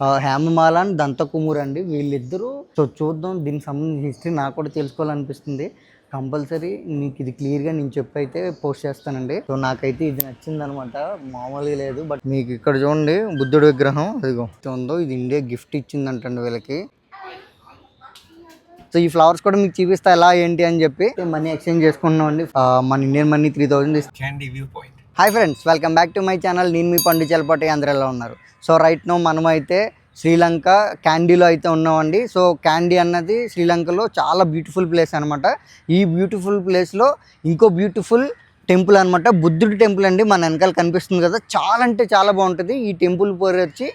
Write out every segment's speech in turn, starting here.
ఆ, హేమమాల అండ్ దంతకుమూర్ అండి వీళ్ళిద్దరూ సో చూద్దాం. దీనికి సంబంధించిన హిస్టరీ నాకు కూడా తెలుసుకోవాలనిపిస్తుంది. కంపల్సరీ మీకు ఇది క్లియర్గా నేను చెప్పి అయితే పోస్ట్ చేస్తానండి. సో నాకైతే ఇది నచ్చింది అనమాట మామూలుగా లేదు బట్ మీకు ఇక్కడ చూడండి బుద్ధుడి విగ్రహం. అదిగో ఉందో ఇది ఇండియా గిఫ్ట్ ఇచ్చిందంటండి వీళ్ళకి. సో ఈ ఫ్లవర్స్ కూడా మీకు చూపిస్తా ఎలా ఏంటి అని చెప్పి మనీ ఎక్స్చేంజ్ చేసుకుంటున్నాం అండి మన Indian money three thousand Candy Viewpoint. Hi friends welcome back to my channel. నేను మీ పండు చలపాటి ఆంధ్రలో ఉన్నారు. సో రైట్ నో మనమైతే శ్రీలంక క్యాండీలో అయితే ఉన్నామండి. సో క్యాండీ అన్నది శ్రీలంకలో చాలా బ్యూటిఫుల్ ప్లేస్ అనమాట ఈ బ్యూటిఫుల్ ప్లేస్లో ఇంకో బ్యూటిఫుల్ టెంపుల్ అనమాట బుద్ధుడి టెంపుల్ అండి. మన వెనకాల కనిపిస్తుంది కదా. చాలా అంటే చాలా బాగుంటుంది. ఈ టెంపుల్ పేరు వచ్చి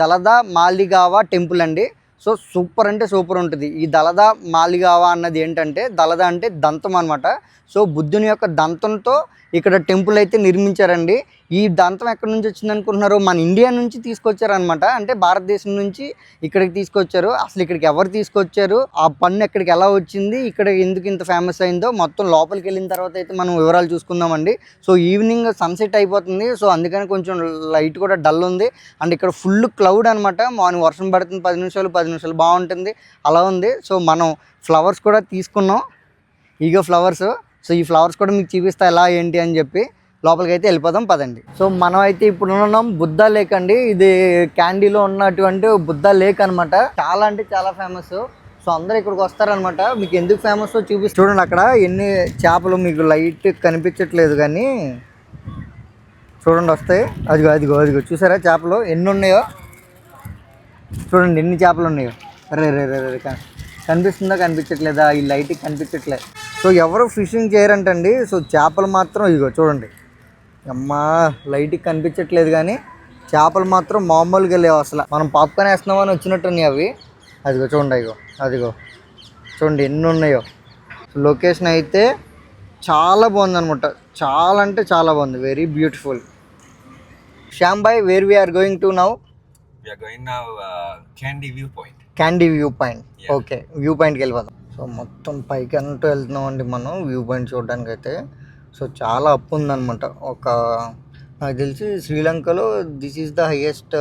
దళదా మాలిగావా టెంపుల్ అండి. సో సూపర్ అంటే సూపర్ ఉంటుంది. ఈ దళద మాలిగావా అన్నది ఏంటంటే దళద అంటే దంతం అనమాట సో బుద్ధుని యొక్క దంతంతో ఇక్కడ టెంపుల్ అయితే నిర్మించారండి. ఈ దంతం ఎక్కడి నుంచి వచ్చింది అనుకుంటున్నారు? మన ఇండియా నుంచి తీసుకొచ్చారనమాట అంటే భారతదేశం నుంచి ఇక్కడికి తీసుకొచ్చారు. అసలు ఇక్కడికి ఎవరు తీసుకొచ్చారు? ఆ పన్ను ఎక్కడికి ఎలా వచ్చింది? ఇక్కడ ఎందుకు ఇంత ఫేమస్ అయిందో? మొత్తం లోపలికి వెళ్ళిన తర్వాత అయితే మనం వివరాలు చూసుకుందామండి. సో ఈవినింగ్ సన్సెట్ అయిపోతుంది. సో అందుకని కొంచెం లైట్ కూడా డల్ ఉంది. అండ్ ఇక్కడ ఫుల్ క్లౌడ్ అనమాట మార్నింగ్ వర్షం పడుతుంది. పది నిమిషాలు పది నిమిషాలు బాగుంటుంది. అలా ఉంది. సో మనం ఫ్లవర్స్ కూడా తీసుకున్నాం. ఈగో ఫ్లవర్స్. సో ఈ ఫ్లవర్స్ కూడా మీకు చూపిస్తా ఎలా ఏంటి అని చెప్పి. లోపలికి అయితే వెళ్ళిపోదాం పదండి. సో మనం అయితే ఇప్పుడు ఉన్నాం బుద్ధ లేక్ అండి. ఇది క్యాండీలో ఉన్నటువంటి బుద్ధ లేక్ అనమాట చాలా అంటే చాలా ఫేమస్. సో అందరూ ఇక్కడికి వస్తారనమాట మీకు ఎందుకు ఫేమస్ చూపిస్తా చూడండి అక్కడ ఎన్ని చేపలు మీకు లైట్ కనిపించట్లేదు కానీ. చూడండి వస్తాయి. అదిగో అదిగో అదిగో. చూసారా చేపలు? ఎన్ని ఉన్నాయో? చూడండి ఎన్ని చేపలు ఉన్నాయో. రే రే రే రే కనిపిస్తుందా కనిపించట్లేదా? ఈ లైట్ కనిపించట్లేదు సో ఎవరు ఫిషింగ్ చేయరంటండి. సో చేపలు మాత్రం ఇదిగో చూడండి. అమ్మా లైట్కి కనిపించట్లేదు కానీ చేపలు మాత్రం మామూలుగా లేవు అసలు. మనం పాప్కార్న్ వేస్తున్నామని వచ్చినట్టున్నాయి అవి. అదిగో చూడండి అదిగో అదిగో. చూడండి ఎన్ని ఉన్నాయో. లొకేషన్ అయితే చాలా బాగుంది అనమాట చాలా అంటే చాలా బాగుంది. Very beautiful Shyam bye where we are going to now uh, Candy Viewpoint. Candy view point. Okay view పాయింట్కి వెళ్ళిపోదాం. సో మొత్తం పైకి అంటూ వెళ్తున్నాం అండి మనం వ్యూ పాయింట్ చూడడానికి అయితే సో చాలా అప్ ఉందన్నమాట. ఒక నాకు తెలిసి శ్రీలంకలో దిస్ ఈజ్ ద హైయెస్ట్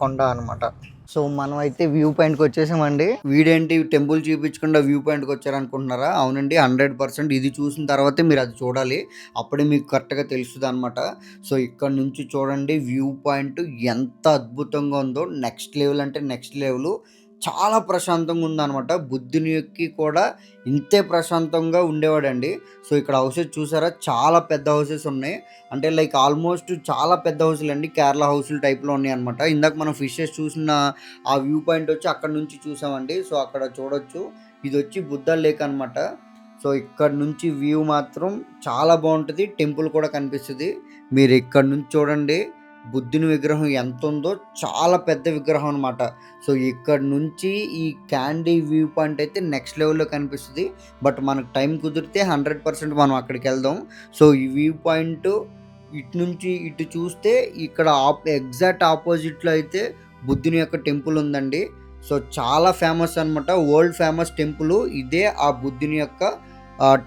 కొండ అనమాట సో మనం అయితే వ్యూ పాయింట్కి వచ్చేసామండి. వీడేంటి టెంపుల్ చూపించకుండా వ్యూ పాయింట్కి వచ్చారనుకుంటున్నారా? అవునండి హండ్రెడ్ పర్సెంట్ ఇది చూసిన తర్వాతే మీరు అది చూడాలి. అప్పుడే మీకు కరెక్ట్గా తెలుస్తుంది అనమాట సో ఇక్కడ నుంచి చూడండి వ్యూ పాయింట్ ఎంత అద్భుతంగా ఉందో. నెక్స్ట్ లెవెల్ అంటే నెక్స్ట్ లెవెల్ చాలా ప్రశాంతంగా ఉందన్నమాట. ఎక్కి కూడా ఇంతే ప్రశాంతంగా ఉండేవాడండి. సో ఇక్కడ హౌసెస్ చూసారా? చాలా పెద్ద హౌసెస్ ఉన్నాయి. అంటే లైక్ ఆల్మోస్ట్ చాలా పెద్ద హౌసులు అండి. కేరళ హౌసులు టైప్లో ఉన్నాయి అనమాట ఇందాక మనం ఫిషెస్ చూసిన ఆ వ్యూ పాయింట్ వచ్చి అక్కడ నుంచి చూసామండి. సో అక్కడ చూడొచ్చు. ఇది వచ్చి బుద్ధ లేక్ అనమాట సో ఇక్కడ నుంచి వ్యూ మాత్రం చాలా బాగుంటుంది. టెంపుల్ కూడా కనిపిస్తుంది. మీరు ఇక్కడ నుంచి చూడండి. బుద్ధుని విగ్రహం ఎంత ఉందో చాలా పెద్ద విగ్రహం అనమాట సో ఇక్కడ నుంచి ఈ క్యాండీ వ్యూ పాయింట్ అయితే నెక్స్ట్ లెవెల్లో కనిపిస్తుంది. బట్ మనకు టైం కుదిరితే హండ్రెడ్ పర్సెంట్ మనం అక్కడికి వెళ్దాం. సో ఈ వ్యూ పాయింట్ ఇటు నుంచి ఇటు చూస్తే ఇక్కడ ఆప్ ఎగ్జాక్ట్ ఆపోజిట్లో అయితే బుద్ధుని యొక్క టెంపుల్ ఉందండి. సో చాలా ఫేమస్ అనమాట వరల్డ్ ఫేమస్ టెంపుల్. ఇదే ఆ బుద్ధుని యొక్క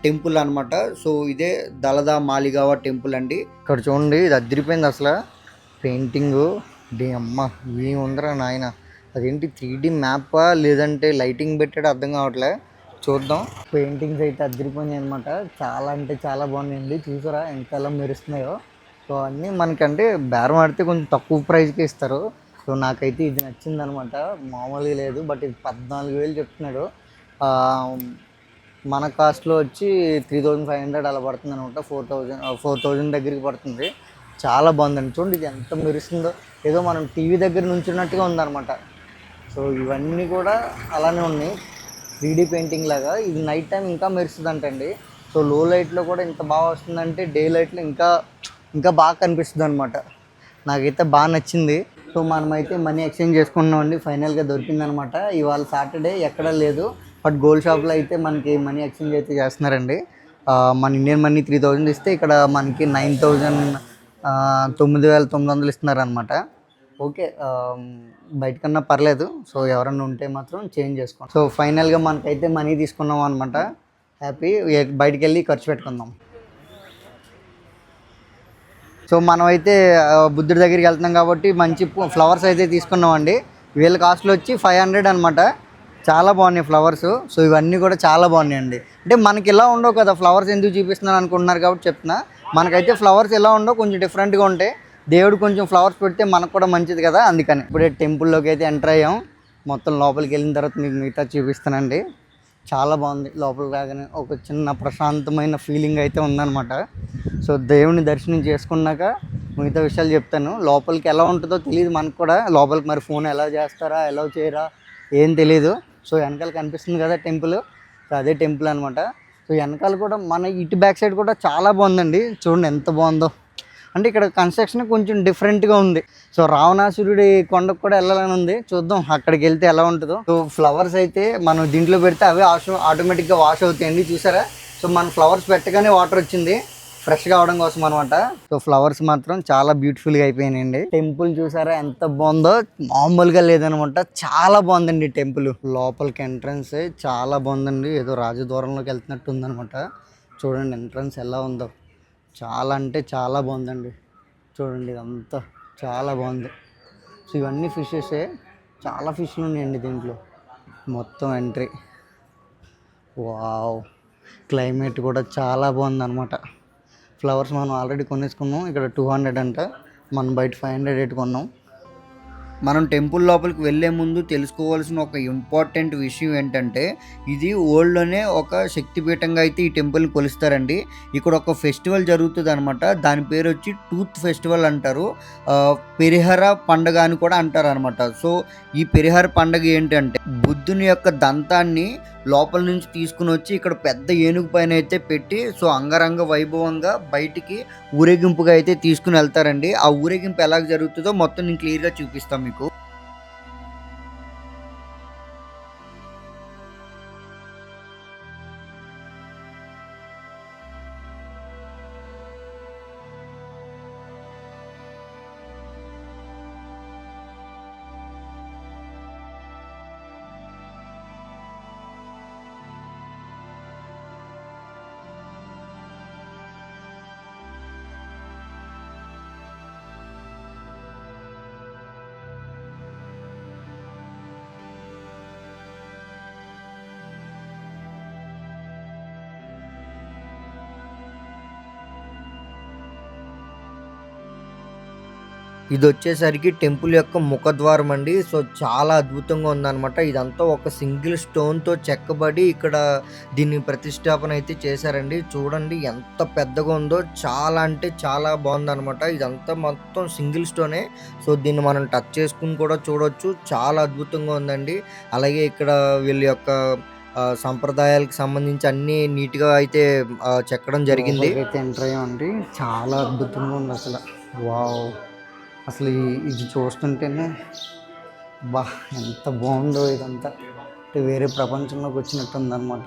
టెంపుల్ అనమాట సో ఇదే దళదా మాలిగావ టెంపుల్ అండి. ఇక్కడ చూడండి ఇది అదిరిపోయింది అసలు. పెయింటింగు. డే అమ్మ ఏం ఉందిరా నాయన. అదేంటి త్రీ డీ మ్యాపా? లేదంటే లైటింగ్ పెట్టాడు? అర్థం కావట్లే. చూద్దాం. పెయింటింగ్స్ అయితే అద్దరిపోయినాయి అనమాట చాలా అంటే చాలా బాగున్నాయండి. చూసారా ఎంతలా మెరుస్తున్నాయో. సో అన్నీ మనకంటే బేరం ఆడితే కొంచెం తక్కువ ప్రైస్కి ఇస్తారు. సో నాకైతే ఇది నచ్చింది అనమాట మామూలుగా లేదు బట్ ఇది పద్నాలుగు వేలు చెప్తున్నాడు. మన కాస్ట్లో వచ్చి త్రీ థౌజండ్ ఫైవ్ హండ్రెడ్ అలా పడుతుంది అనమాట ఫోర్ థౌజండ్ ఫోర్ థౌజండ్ దగ్గరికి పడుతుంది. చాలా బాగుందండి. చూడండి ఇది ఎంత మెరుస్తుందో ఏదో మనం టీవీ దగ్గర నుంచున్నట్టుగా ఉందన్నమాట. సో ఇవన్నీ కూడా అలానే ఉన్నాయి. త్రీడీ పెయింటింగ్ లాగా. ఇది నైట్ టైం ఇంకా మెరుస్తుందంటండి. సో లో లైట్లో కూడా ఇంత బాగా వస్తుందంటే డే లైట్లో ఇంకా ఇంకా బాగా కనిపిస్తుంది అనమాట నాకైతే బాగా నచ్చింది. సో మనమైతే మనీ ఎక్స్చేంజ్ చేసుకున్నామండి ఫైనల్గా దొరికిందనమాట ఇవాళ సాటర్డే ఎక్కడ లేదు. బట్ గోల్డ్ షాప్లో అయితే మనకి మనీ ఎక్స్చేంజ్ అయితే చేస్తున్నారండి. మన ఇండియన్ మనీ త్రీ థౌజండ్ ఇస్తే ఇక్కడ మనకి నైన్ థౌజండ్ తొమ్మిది వేల తొమ్మిది వందలు ఇస్తున్నారనమాట ఓకే బయటకన్నా పర్లేదు. సో ఎవరన్నా ఉంటే మాత్రం చేంజ్ చేసుకోండి. సో ఫైనల్గా మనకైతే మనీ తీసుకున్నాం అనమాట హ్యాపీ. బయటికి వెళ్ళి ఖర్చు పెట్టుకుందాం. సో మనమైతే బుద్ధుడి దగ్గరికి వెళ్తున్నాం కాబట్టి మంచి ఫ్లవర్స్ అయితే తీసుకున్నామండి. వీళ్ళ కాస్ట్లో వచ్చి ఫైవ్ హండ్రెడ్ అనమాట చాలా బాగున్నాయి ఫ్లవర్స్. సో ఇవన్నీ కూడా చాలా బాగున్నాయండి. అంటే మనకి ఇలా ఉండవు కదా ఫ్లవర్స్ ఎందుకు చూపిస్తున్నాను అనుకుంటున్నారు కాబట్టి చెప్తున్నా. మనకైతే ఫ్లవర్స్ ఎలా ఉండవు కొంచెం డిఫరెంట్గా ఉంటాయి. దేవుడు కొంచెం ఫ్లవర్స్ పెడితే మనకు కూడా మంచిది కదా అందుకని. ఇప్పుడే టెంపుల్లోకి అయితే ఎంటర్ అయ్యాం. మొత్తం లోపలికి వెళ్ళిన తర్వాత మీకు మిగతా చూపిస్తానండి. చాలా బాగుంది. లోపలికి రాగానే ఒక చిన్న ప్రశాంతమైన ఫీలింగ్ అయితే ఉందన్నమాట. సో దేవుని దర్శనం చేసుకున్నాక మిగతా విషయాలు చెప్తాను. లోపలికి ఎలా ఉంటుందో తెలియదు మనకు కూడా. లోపలికి మరి ఫోన్ ఎలా చేస్తారా ఎలా చేయరా ఏం తెలియదు సో వెనకాల కనిపిస్తుంది కదా టెంపుల్. సో అదే టెంపుల్ అనమాట సో వెనకాల కూడా మన ఇటు బ్యాక్ సైడ్ కూడా చాలా బాగుందండి. చూడండి ఎంత బాగుందో. అంటే ఇక్కడ కన్స్ట్రక్షన్ కొంచెం డిఫరెంట్గా ఉంది. సో రావణాసురుడి కొండకు కూడా వెళ్ళాలని ఉంది. చూద్దాం అక్కడికి వెళ్తే ఎలా ఉంటుందో. సో ఫ్లవర్స్ అయితే మనం దీంట్లో పెడితే అవే ఆటోమేటిక్గా వాష్ అవుతాయండి. చూసారా? సో మన ఫ్లవర్స్ పెట్టగానే వాటర్ వచ్చింది. ఫ్రెష్గా కావడం కోసం అనమాట సో ఫ్లవర్స్ మాత్రం చాలా బ్యూటిఫుల్గా అయిపోయినాయండి. టెంపుల్ చూసారా ఎంత బాగుందో? మామూలుగా లేదనమాట చాలా బాగుందండి టెంపుల్ లోపలికి ఎంట్రన్స్ చాలా బాగుందండి. ఏదో రాజదూరంలోకి వెళ్తున్నట్టు ఉందనమాట చూడండి ఎంట్రన్స్ ఎలా ఉందో. చాలా అంటే చాలా బాగుందండి. చూడండి ఇదంతా చాలా బాగుంది. సో ఇవన్నీ ఫిషెసే చాలా ఫిష్లు ఉన్నాయండి దీంట్లో. మొత్తం ఎంట్రీ వావ్ క్లైమేట్ కూడా చాలా బాగుంది అనమాట ఫ్లవర్స్ మనం ఆల్రెడీ కొనేసుకున్నాం. ఇక్కడ టూ హండ్రెడ్ అంట. మనం బయట ఫైవ్ హండ్రెడ్ ఎయిట్ కొన్నాం. మనం టెంపుల్ లోపలికి వెళ్ళే ముందు తెలుసుకోవాల్సిన ఒక ఇంపార్టెంట్ విషయం ఏంటంటే ఇది ఓల్డ్లోనే ఒక శక్తిపీఠంగా అయితే ఈ టెంపుల్ని కొలుస్తారండి. ఇక్కడ ఒక ఫెస్టివల్ జరుగుతుంది అనమాట దాని పేరు వచ్చి టూత్ ఫెస్టివల్ అంటారు. పెరిహర పండగ అని కూడా అంటారు అనమాట సో ఈ పెరిహర పండగ ఏంటంటే బుద్ధుని యొక్క దంతాన్ని లోపల నుంచి తీసుకుని వచ్చి ఇక్కడ పెద్ద ఏనుగు పైన అయితే పెట్టి సో అంగరంగ వైభవంగా బయటికి ఊరేగింపుగా అయితే తీసుకుని వెళ్తారండి. ఆ ఊరేగింపు ఎలా జరుగుతుందో మొత్తం నేను క్లియర్గా చూపిస్తాను మీకు. ఇది వచ్చేసరికి టెంపుల్ యొక్క ముఖద్వారం అండి. సో చాలా అద్భుతంగా ఉందన్నమాట. ఇదంతా ఒక సింగిల్ స్టోన్తో చెక్కబడి ఇక్కడ దీన్ని ప్రతిష్టాపన అయితే చేశారండి. చూడండి ఎంత పెద్దగా ఉందో చాలా అంటే చాలా బాగుందన్నమాట. ఇదంతా మొత్తం సింగిల్ స్టోనే. సో దీన్ని మనం టచ్ చేసుకుని కూడా చూడొచ్చు. చాలా అద్భుతంగా ఉందండి. అలాగే ఇక్కడ వీళ్ళ యొక్క సంప్రదాయాలకు సంబంధించి అన్ని నీట్గా అయితే చెక్కడం జరిగింది. అయితే ఎంటర్ చాలా అద్భుతంగా ఉంది అసలు. వావ్. అసలు ఈ- ఇది చూస్తుంటేనే బా ఎంత బాగుందో ఇదంతా. అంటే వేరే ప్రపంచంలోకి వచ్చినట్టు ఉందన్నమాట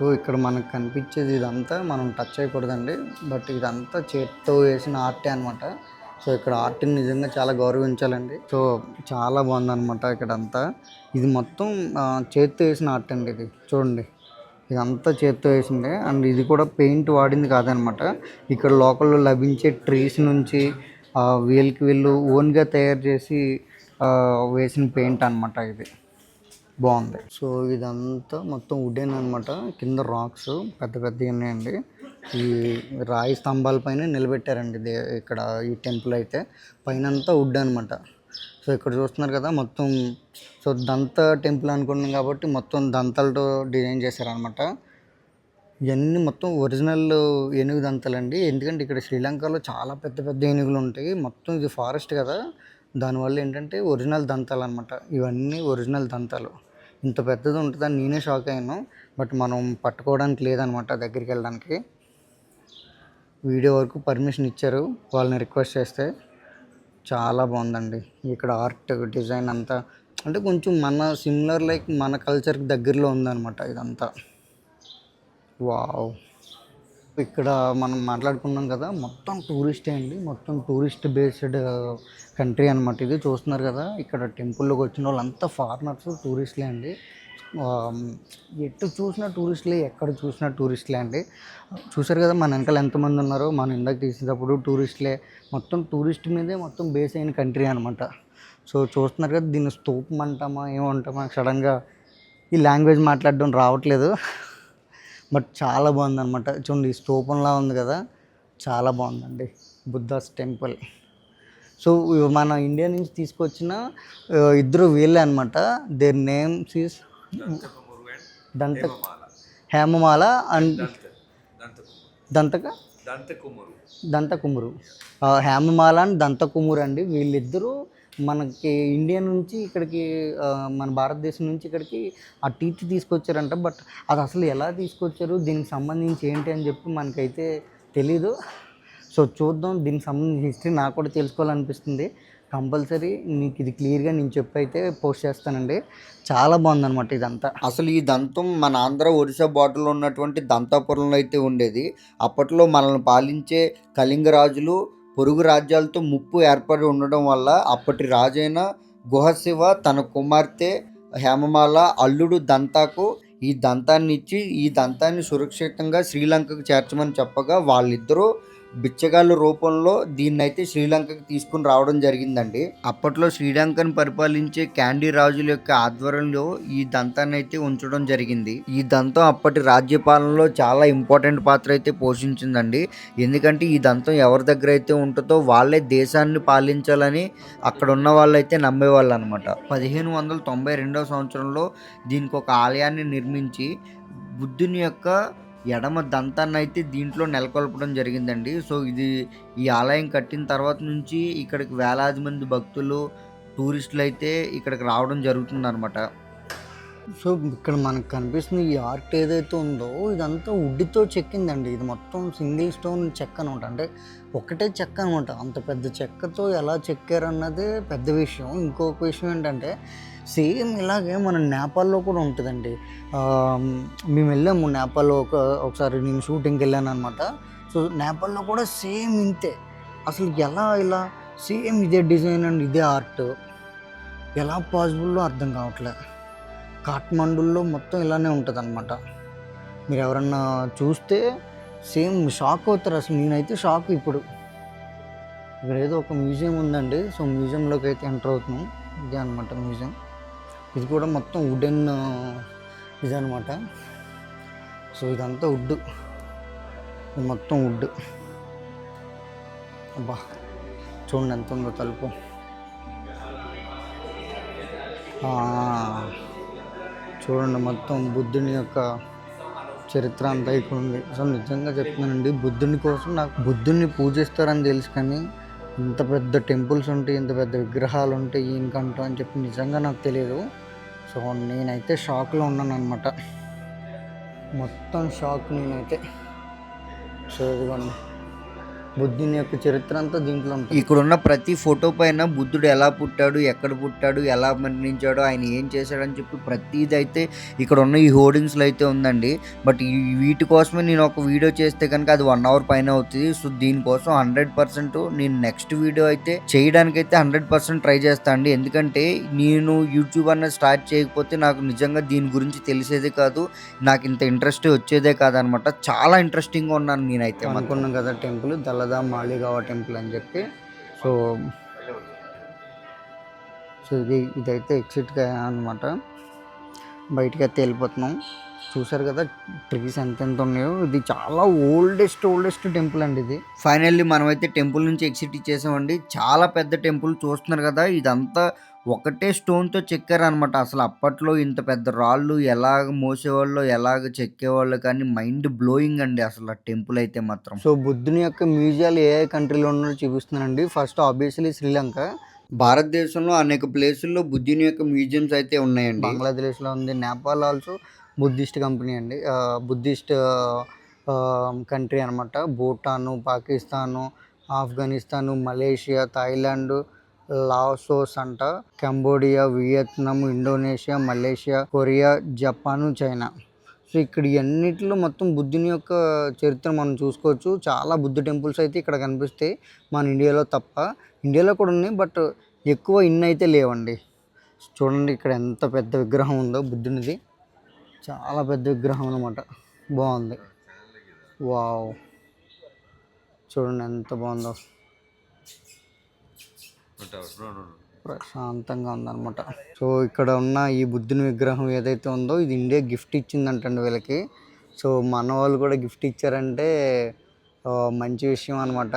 సో ఇక్కడ మనకు కనిపించేది ఇదంతా మనం టచ్ చేయకూడదండి. బట్ ఇదంతా చేతితో వేసిన ఆర్టే అనమాట సో ఇక్కడ ఆర్ట్ని నిజంగా చాలా గౌరవించాలండి. సో చాలా బాగుందన్నమాట ఇక్కడ అంతా ఇది మొత్తం చేతితో చేత్తో వేసిన ఆర్ట్ అండి ఇది. చూడండి. ఇదంతా చేత్తో వేసిందే. అండ్ ఇది కూడా పెయింట్ వాడింది కాదనమాట ఇక్కడ లోకల్లో లభించే ట్రీస్ నుంచి వీళ్ళకి వీళ్ళు ఓన్గా తయారు చేసి వేసిన పెయింట్ అనమాట ఇది. బాగుంది. సో ఇదంతా మొత్తం వుడెన్ అనమాట కింద రాక్స్ పెద్ద పెద్దవి ఉన్నాయండి. ఈ రాయి స్తంభాల పైన నిలబెట్టారండి ఇక్కడ ఈ టెంపుల్ అయితే. పైన అంతా వుడ్ అనమాట సో ఇక్కడ చూస్తున్నారు కదా మొత్తం సో దంత టెంపుల్ అనుకున్నాం కాబట్టి మొత్తం దంతాలతో డిజైన్ చేశారనమాట ఇవన్నీ మొత్తం ఒరిజినల్ ఏనుగు దంతాలండి ఎందుకంటే ఇక్కడ శ్రీలంకలో చాలా పెద్ద పెద్ద ఏనుగులు ఉంటాయి. మొత్తం ఇది ఫారెస్ట్ కదా. దానివల్ల ఏంటంటే ఒరిజినల్ దంతాలు అనమాట ఇవన్నీ ఒరిజినల్ దంతాలు. ఇంత పెద్దది ఉంటుందని నేనే షాక్ అయ్యాను. బట్ మనం పట్టుకోవడానికి లేదనమాట దగ్గరికి వెళ్ళడానికి. వీడియో వరకు పర్మిషన్ ఇచ్చారు. వాళ్ళని రిక్వెస్ట్ చేస్తే చాలా బాగుందండి. ఇక్కడ ఆర్ట్ డిజైన్ అంతా. అంటే కొంచెం మన సిమిలర్ లైక్ మన కల్చర్కి దగ్గరలో ఉందన్నమాట ఇదంతా. వావ్. ఇక్కడ మనం మాట్లాడుకున్నాం కదా మొత్తం టూరిస్టే అండి. మొత్తం టూరిస్ట్ బేస్డ్ కంట్రీ అనమాట ఇది. చూస్తున్నారు కదా ఇక్కడ టెంపుల్లోకి వచ్చిన వాళ్ళంతా ఫారినర్స్ టూరిస్ట్లే అండి. ఎటు చూసినా టూరిస్టులే ఎక్కడ చూసినా టూరిస్టులే అండి. చూసారు కదా మన వెనకాల ఎంతమంది ఉన్నారో మనం ఇందాక తీసేటప్పుడు టూరిస్టులే మొత్తం టూరిస్ట్ మీదే మొత్తం బేస్ అయిన కంట్రీ అనమాట సో చూస్తున్నారు కదా దీన్ని స్తూపం అంటామా ఏమంటామా సడన్గా ఈ లాంగ్వేజ్ మాట్లాడడం రావట్లేదు. బట్ చాలా బాగుందన్నమాట. చూడండి ఈ స్తూపంలా ఉంది కదా. చాలా బాగుందండి. బుద్ధాస్ టెంపుల్. సో మన ఇండియా నుంచి తీసుకొచ్చిన ఇద్దరు వీళ్ళే అనమాట దేర్ నేమ్స్ ఈస్ దంత హేమమాల అండ్ దంతక దంతకుమరు. దంతకుమురు. హేమమాల అండ్ దంతకుమురు అండి. వీళ్ళిద్దరూ మనకి ఇండియా నుంచి ఇక్కడికి మన భారతదేశం నుంచి ఇక్కడికి ఆ టీచ్ తీసుకొచ్చారంట. బట్ అది అసలు ఎలా తీసుకొచ్చారు దీనికి సంబంధించి ఏంటి అని చెప్పి మనకైతే తెలీదు. సో చూద్దాం. దీనికి సంబంధించిన హిస్టరీ నాకు కూడా తెలుసుకోవాలనిపిస్తుంది. కంపల్సరీ మీకు ఇది క్లియర్గా నేను చెప్పి అయితే పోస్ట్ చేస్తానండి. చాలా బాగుందనమాట ఇదంతా. అసలు ఈ దంతం మన ఆంధ్ర ఒడిశా బార్డర్లో ఉన్నటువంటి దంతాపురంలో అయితే ఉండేది. అప్పట్లో మనల్ని పాలించే కళింగ రాజులు పొరుగు రాజ్యాలతో ముప్పు ఏర్పడి ఉండడం వల్ల అప్పటి రాజైన గుహశివ తన కుమార్తె హేమమాల అల్లుడు దంతాకు ఈ దంతాన్ని ఇచ్చి ఈ దంతాన్ని సురక్షితంగా శ్రీలంకకు చేర్చమని చెప్పగా వాళ్ళిద్దరూ బిచ్చగాళ్ళ రూపంలో దీన్నైతే శ్రీలంకకి తీసుకుని రావడం జరిగిందండి. అప్పట్లో శ్రీలంకను పరిపాలించే క్యాండీ రాజుల యొక్క ఆధ్వర్యంలో ఈ దంతాన్ని అయితే ఉంచడం జరిగింది. ఈ దంతం అప్పటి రాజ్యపాలనలో చాలా ఇంపార్టెంట్ పాత్ర అయితే పోషించిందండి. ఎందుకంటే ఈ దంతం ఎవరి దగ్గర అయితే ఉంటుందో వాళ్ళే దేశాన్ని పాలించాలని అక్కడ ఉన్న వాళ్ళైతే నమ్మేవాళ్ళు అనమాట పదిహేను వందల తొంభై రెండవ సంవత్సరంలో దీనికి ఒక ఆలయాన్ని నిర్మించి బుద్ధుని యొక్క ఎడమ దంతాన్ని అయితే దీంట్లో నెలకొల్పడం జరిగిందండి. సో ఇది ఈ ఆలయం కట్టిన తర్వాత నుంచి ఇక్కడికి వేలాది మంది భక్తులు టూరిస్టులు అయితే ఇక్కడికి రావడం జరుగుతుంది అనమాట సో ఇక్కడ మనకు కనిపిస్తున్న ఈ ఆర్ట్ ఏదైతే ఉందో ఇదంతా వుడ్తో చెక్కిందండి. ఇది మొత్తం సింగిల్ స్టోన్ చెక్క అనమాట అంటే ఒకటే చెక్క అనమాట అంత పెద్ద చెక్కతో ఎలా చెక్కారన్నదే పెద్ద విషయం. ఇంకొక విషయం ఏంటంటే సేమ్ ఇలాగే మన నేపాల్లో కూడా ఉంటుందండి. మేము వెళ్ళాము నేపాల్లో ఒక ఒకసారి నేను షూటింగ్కి వెళ్ళాను అనమాట సో నేపాల్లో కూడా సేమ్ ఇంతే. అసలు ఎలా ఇలా సేమ్ ఇదే డిజైన్ అండ్ ఇదే ఆర్ట్. ఎలా పాసిబుల్లో అర్థం కావట్లేదు కాఠ్మండూల్లో మొత్తం ఇలానే ఉంటుంది అనమాట మీరు ఎవరన్నా చూస్తే సేమ్ షాక్ అవుతారు. అసలు నేనైతే షాక్ ఇప్పుడు. ఇక్కడ ఏదో ఒక మ్యూజియం ఉందండి. సో మ్యూజియంలోకి అయితే ఎంటర్ అవుతున్నాం. ఇదే అనమాట మ్యూజియం. ఇది కూడా మొత్తం వుడెన్ ఇది అనమాట సో ఇదంతా వుడ్. ఇది మొత్తం వుడ్. అబ్బా చూడండి ఎంత ఉందో తలుపు. చూడండి మొత్తం బుద్ధుని యొక్క చరిత్ర అంతా ఇక్కడ ఉంది. సో నిజంగా చెప్తున్నానండి బుద్ధుని కోసం నాకు బుద్ధుని పూజిస్తారని తెలుసు కానీ ఇంత పెద్ద టెంపుల్స్ ఉంటాయి ఇంత పెద్ద విగ్రహాలు ఉంటాయి ఈయనకంటూ అని చెప్పి నిజంగా నాకు తెలియదు. సో నేనైతే షాక్లో ఉన్నాను అనమాట మొత్తం షాక్ నేనైతే. సో ఇదిగోండి. బుద్ధుని యొక్క చరిత్ర అంతా దీంట్లో ఉంటుంది. ఇక్కడ ఉన్న ప్రతి ఫోటో పైన బుద్ధుడు ఎలా పుట్టాడు ఎక్కడ పుట్టాడు ఎలా మరణించాడు ఆయన ఏం చేశాడని చెప్పి ప్రతిది అయితే ఇక్కడ ఉన్న ఈ హోర్డింగ్స్లో అయితే ఉందండి. బట్ ఈ వీటి కోసమే నేను ఒక వీడియో చేస్తే కనుక అది వన్ అవర్ పైన అవుతుంది. సో దీనికోసం హండ్రెడ్ పర్సెంట్ నేను నెక్స్ట్ వీడియో అయితే చేయడానికి అయితే హండ్రెడ్ పర్సెంట్ ట్రై చేస్తాను అండి. ఎందుకంటే నేను యూట్యూబ్ అన్నది స్టార్ట్ చేయకపోతే నాకు నిజంగా దీని గురించి తెలిసేదే కాదు. నాకు ఇంత ఇంట్రెస్ట్ వచ్చేదే కాదనమాట. చాలా ఇంట్రెస్టింగ్గా ఉన్నాను నేనైతే అనుకున్నాం కదా టెంపుల్ దళదా మాళిగావ టెంపుల్ అని చెప్పి. సో సో ఇది ఇదైతే ఎగ్జిట్గా అనమాట బయటికి అయితే వెళ్ళిపోతున్నాం. చూసారు కదా ట్రీస్ ఎంత ఎంత ఉన్నాయో. ఇది చాలా ఓల్డెస్ట్ ఓల్డెస్ట్ టెంపుల్ అండి ఇది. ఫైనల్లీ మనమైతే టెంపుల్ నుంచి ఎగ్జిట్ ఇచ్చేసామండి. చాలా పెద్ద టెంపుల్ చూస్తున్నారు కదా ఇదంతా ఒకటే స్టోన్తో చెక్కారు అనమాట అసలు అప్పట్లో ఇంత పెద్ద రాళ్ళు ఎలాగ మోసేవాళ్ళు ఎలాగ చెక్కేవాళ్ళు కానీ మైండ్ బ్లోయింగ్ అండి అసలు ఆ టెంపుల్ అయితే మాత్రం. సో బుద్ధుని యొక్క మ్యూజియాలు ఏ కంట్రీలో ఉన్నారో చూపిస్తున్నానండి. First obviously Sri Lanka. భారతదేశంలో అనేక ప్లేసుల్లో బుద్ధుని యొక్క మ్యూజియంస్ అయితే ఉన్నాయండి. బంగ్లాదేశ్లో ఉంది నేపాల్ ఆల్సో బుద్ధిస్ట్ కంపెనీ అండి. బుద్ధిస్ట్ కంట్రీ అనమాట Bhutan Pakistan Afghanistan Malaysia Thailand Laos అంట. Cambodia Vietnam Indonesia Malaysia Korea Japan China. So ఇక్కడ అన్నిటిలో మొత్తం బుద్ధుని యొక్క చరిత్ర మనం చూసుకోవచ్చు. చాలా బుద్ధ టెంపుల్స్ అయితే ఇక్కడ కనిపిస్తాయి. మన ఇండియాలో తప్ప. ఇండియాలో కూడా ఉన్నాయి బట్ ఎక్కువ ఇన్ అయితే లేవండి. చూడండి ఇక్కడ ఎంత పెద్ద విగ్రహం ఉందో బుద్ధునిది. చాలా పెద్ద విగ్రహం అనమాట బాగుంది. వావ్. చూడండి ఎంత బాగుందో. ప్రశాంతంగా ఉందన్నమాట. సో ఇక్కడ ఉన్న ఈ బుద్ధుని విగ్రహం ఏదైతే ఉందో ఇది ఇండియా గిఫ్ట్ ఇచ్చిందంటండి వీళ్ళకి. సో మన వాళ్ళు కూడా గిఫ్ట్ ఇచ్చారంటే మంచి విషయం అనమాట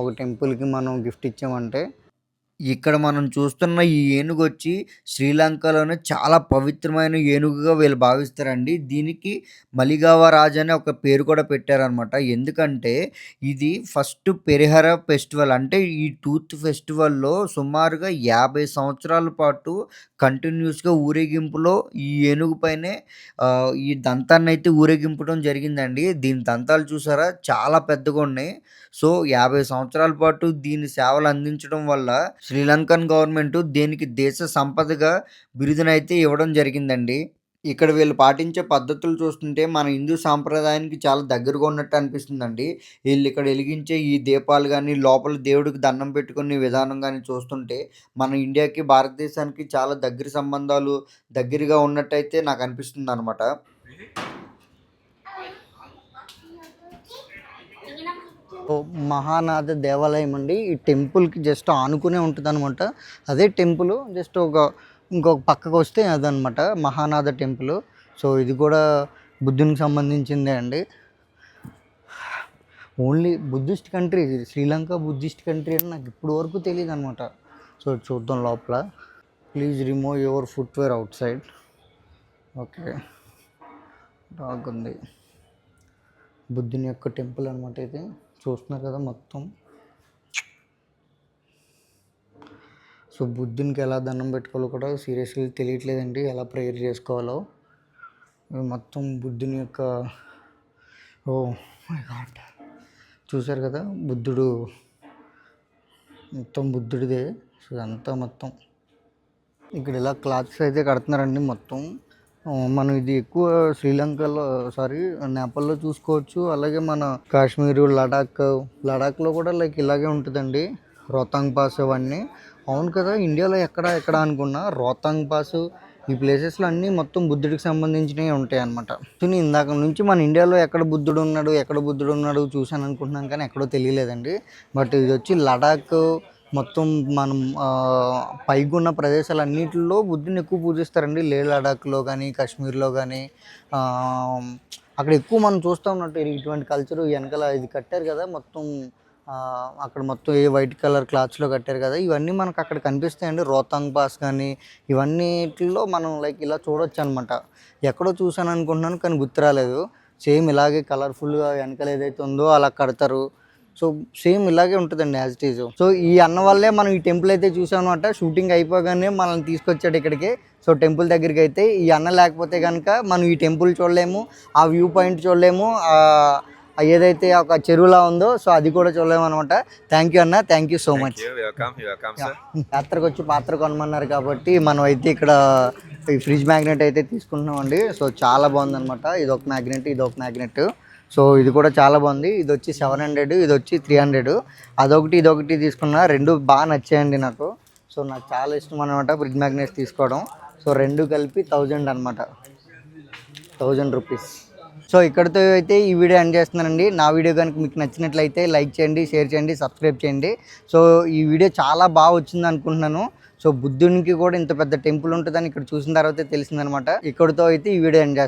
ఒక టెంపుల్కి మనం గిఫ్ట్ ఇచ్చామంటే. ఇక్కడ మనం చూస్తున్న ఈ ఏనుగు వచ్చి శ్రీలంకలోనే చాలా పవిత్రమైన ఏనుగుగా వీళ్ళు భావిస్తారండి. దీనికి మలిగావ రాజు అనే ఒక పేరు కూడా పెట్టారనమాట ఎందుకంటే ఇది ఫస్ట్ పెరిహర ఫెస్టివల్ అంటే ఈ టూత్ ఫెస్టివల్లో సుమారుగా యాభై సంవత్సరాల పాటు కంటిన్యూస్గా ఊరేగింపులో ఈ ఏనుగు పైనే ఈ దంతాన్ని అయితే ఊరేగింపడం జరిగిందండి. దీని దంతాలు చూసారా? చాలా పెద్దగా ఉన్నాయి. సో యాభై సంవత్సరాల పాటు దీని సేవలు అందించడం వల్ల శ్రీలంకన్ గవర్నమెంట్ దీనికి దేశ సంపదగా బిరుదునైతే ఇవ్వడం జరిగిందండి. ఇక్కడ వీళ్ళు పాటించే పద్ధతులు చూస్తుంటే మన హిందూ సాంప్రదాయానికి చాలా దగ్గరగా ఉన్నట్టు అనిపిస్తుందండి. వీళ్ళు ఇక్కడ వెలిగించే ఈ దీపాలు కానీ లోపల దేవుడికి దండం పెట్టుకునే విధానం కానీ చూస్తుంటే మన ఇండియాకి భారతదేశానికి చాలా దగ్గర సంబంధాలు దగ్గరగా ఉన్నట్టయితే నాకు అనిపిస్తుంది అనమాట మహానాథ దేవాలయం అండి. ఈ టెంపుల్కి జస్ట్ ఆనుకునే ఉంటుంది అనమాట అదే టెంపుల్ జస్ట్ ఒక ఇంకొక పక్కకు వస్తే అదనమాట మహానాథ టెంపుల్. సో ఇది కూడా బుద్ధునికి సంబంధించిందే అండి. ఓన్లీ బుద్ధిస్ట్ కంట్రీ ఇది శ్రీలంక బుద్ధిస్ట్ కంట్రీ అని నాకు ఇప్పుడు వరకు తెలియదు అనమాట సో చూద్దాం లోపల. Please remove your footwear outside. Okay. Dog ఉంది. బుద్ధుని యొక్క టెంపుల్ అనమాట ఇది. చూస్తున్నారు కదా మొత్తం. సో బుద్ధునికి ఎలా దండం పెట్టుకోవాలో కూడా సీరియస్గా తెలియట్లేదండి. ఎలా ప్రేయర్ చేసుకోవాలో. మొత్తం బుద్ధుని యొక్క ఓ మై గాడ్. చూశారు కదా బుద్ధుడు. మొత్తం బుద్ధుడిదే. సో అంతా మొత్తం. ఇక్కడ ఇలా క్లాత్స్ అయితే కడుతున్నారండి మొత్తం. మనం ఇది ఎక్కువ శ్రీలంకలో సారీ నేపాల్లో చూసుకోవచ్చు. అలాగే మన కాశ్మీరు లడాక్ లడాక్లో కూడా లైక్ ఇలాగే ఉంటుందండి. రోతాంగ్ పాస్ అవన్నీ. అవును కదా ఇండియాలో ఎక్కడ ఎక్కడ అనుకున్నా రోతాంగ్ పాస్ ఈ ప్లేసెస్లో అన్నీ మొత్తం బుద్ధుడికి సంబంధించినవి ఉంటాయి అనమాట ఇందాక నుంచి మన ఇండియాలో ఎక్కడ బుద్ధుడు ఉన్నాడు ఎక్కడ బుద్ధుడు ఉన్నాడు చూశాను అనుకుంటున్నాను కానీ ఎక్కడో తెలియలేదండి. బట్ ఇది వచ్చి లడాక్ మొత్తం మనం పైగా ఉన్న ప్రదేశాలన్నింటిలో బుద్ధుని ఎక్కువ పూజిస్తారండి. లే లడాఖ్లో కానీ కాశ్మీర్లో కానీ అక్కడ ఎక్కువ మనం చూస్తూ ఉన్నట్టు ఇటువంటి కల్చర్ వెనకాల ఇది కట్టారు కదా మొత్తం. అక్కడ మొత్తం ఏ వైట్ కలర్ క్లాత్స్లో కట్టారు కదా. ఇవన్నీ మనకు అక్కడ కనిపిస్తాయండి. రోతాంగ్ పాస్ కానీ ఇవన్నిటిలో మనం లైక్ ఇలా చూడొచ్చు అనమాట ఎక్కడో చూసాను అనుకుంటున్నాను కానీ గుర్తు రాలేదు. సేమ్ ఇలాగే కలర్ఫుల్గా వెనకాల ఏదైతే ఉందో అలా కడతారు. సో సేమ్ ఇలాగే ఉంటుందండి యాజ్ ఇట్ ఈజ్ సో ఈ అన్న వల్లే మనం ఈ టెంపుల్ అయితే చూసాం షూటింగ్ అయిపోగానే మనల్ని తీసుకొచ్చాడు ఇక్కడికి. సో టెంపుల్ దగ్గరికి అయితే ఈ అన్న లేకపోతే కనుక మనం ఈ టెంపుల్ చూడలేము ఆ వ్యూ పాయింట్ చూడలేము ఏదైతే ఒక చెరువులా ఉందో సో అది కూడా చూడలేము అనమాట థ్యాంక్ యూ అన్న థ్యాంక్ యూ. So much. యాత్రకు వచ్చి పాత్ర కొనమన్నారు కాబట్టి మనం అయితే ఇక్కడ ఈ ఫ్రిడ్జ్ మ్యాగ్నెట్ అయితే తీసుకుంటున్నాం అండి సో చాలా బాగుంది అనమాట ఇది ఒక మ్యాగ్నెట్ ఇది ఒక మ్యాగ్నెట్ సో ఇది కూడా చాలా బాగుంది. ఇది వచ్చి సెవెన్ హండ్రెడ్ ఇది వచ్చి త్రీ హండ్రెడ్ అదొకటి ఇదొకటి తీసుకున్న రెండు బాగా నచ్చాయండి నాకు. సో నాకు చాలా ఇష్టం అనమాట ఫ్రిడ్జ్ మ్యాగ్నెట్స్ తీసుకోవడం. సో రెండు కలిపి థౌజండ్ అనమాట థౌజండ్ రూపీస్ సో ఇక్కడితో అయితే ఈ వీడియో ఎండ్ చేస్తున్నానండి. నా వీడియో కనుక మీకు నచ్చినట్లయితే లైక్ చేయండి షేర్ చేయండి సబ్స్క్రైబ్ చేయండి. సో ఈ వీడియో చాలా బాగా వచ్చింది అనుకుంటున్నాను. సో బుద్ధునికి కూడా ఇంత పెద్ద టెంపుల్ ఉంటుందని ఇక్కడ చూసిన తర్వాత తెలిసిందనమాట ఇక్కడితో అయితే ఈ వీడియో ఎండ్ చేస్తాను.